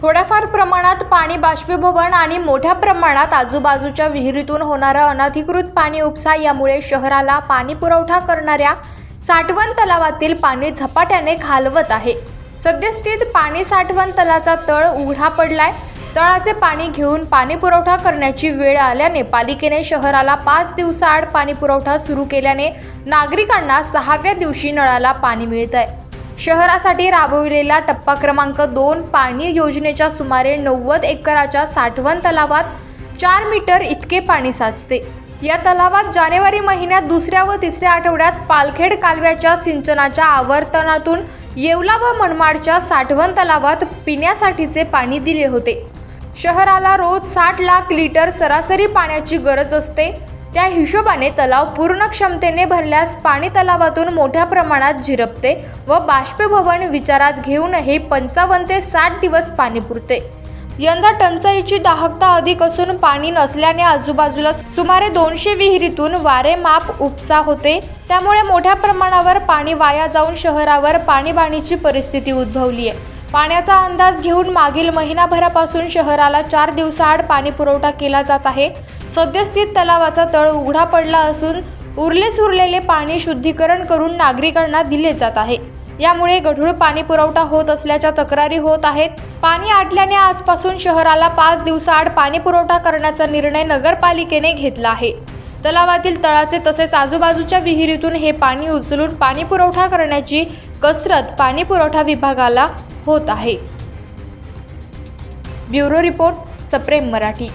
थोड्याफार प्रमाणात पाणी बाष्पीभवन आणि मोठ्या प्रमाणात आजूबाजूच्या विहिरीतून होणारा अनधिकृत पाणी उपसा यामुळे शहराला पाणी पुरवठा करणाऱ्या साठवण तलावातील पाणी झपाट्याने घालवत आहे. सद्यस्थित पाणी साठवण तलाचा तळ उघडा पडलाय. तळाचे पाणी घेऊन पाणी पुरवठा करण्याची वेळ आल्याने पालिकेने शहराला पाच दिवसाआड पाणी पुरवठा सुरू केल्याने नागरिकांना सहाव्या दिवशी नळाला पाणी मिळत आहे शहरासाठी राबविलेला टप्पा क्रमांक दोन पाणी योजनेच्या सुमारे नव्वद एकराच्या साठवण तलावात चार मीटर इतके पाणी साचते. या तलावात जानेवारी महिन्यात दुसऱ्या व तिसऱ्या आठवड्यात पालखेड कालव्याच्या सिंचनाच्या आवर्तनातून येवला व मनमाडच्या साठवण तलावात पिण्यासाठीचे पाणी दिले होते. शहराला रोज साठ लाख लिटर सरासरी पाण्याची गरज असते. त्या हिशोबाने तलाव पूर्ण क्षमतेने भरल्यास पाणी तलावातून मोठ्या प्रमाणात झिरपते व बाष्पीभवन विचारात घेऊन हे पंचावन्न ते साठ दिवस पाणी पुरते. यंदा टंचाईची दाहकता अधिक असून पाणी नसल्याने आजूबाजूला सुमारे दोनशे विहिरीतून वारे माप उपसा होते. त्यामुळे मोठ्या प्रमाणावर पाणी वाया जाऊन शहरावर पाणीबाणीची परिस्थिती उद्भवली आहे पाण्याचा अंदाज घेऊन मागील महिनाभरापासून शहराला चार दिवसाआड पाणी पुरवठा केला जात आहे. सद्यस्थित तलावाचा तळ उघडा पडला असून उरले सुरलेले पाणी शुद्धीकरण करून नागरिकांना दिले जात आहे. यामुळे गढूळ पाणी पुरवठा होत असल्याच्या तक्रारी होत आहेत. पाणी आटल्याने आजपासून शहराला पाच दिवसाआड पाणी पुरवठा करण्याचा निर्णय नगरपालिकेने घेतला आहे. तलावातील तळाचे तसेच आजूबाजूच्या विहिरीतून हे पाणी उचलून पाणी पुरवठा करण्याची कसरत पाणी पुरवठा विभागाला होत आहे. ब्युरो रिपोर्ट सप्रेम मराठी.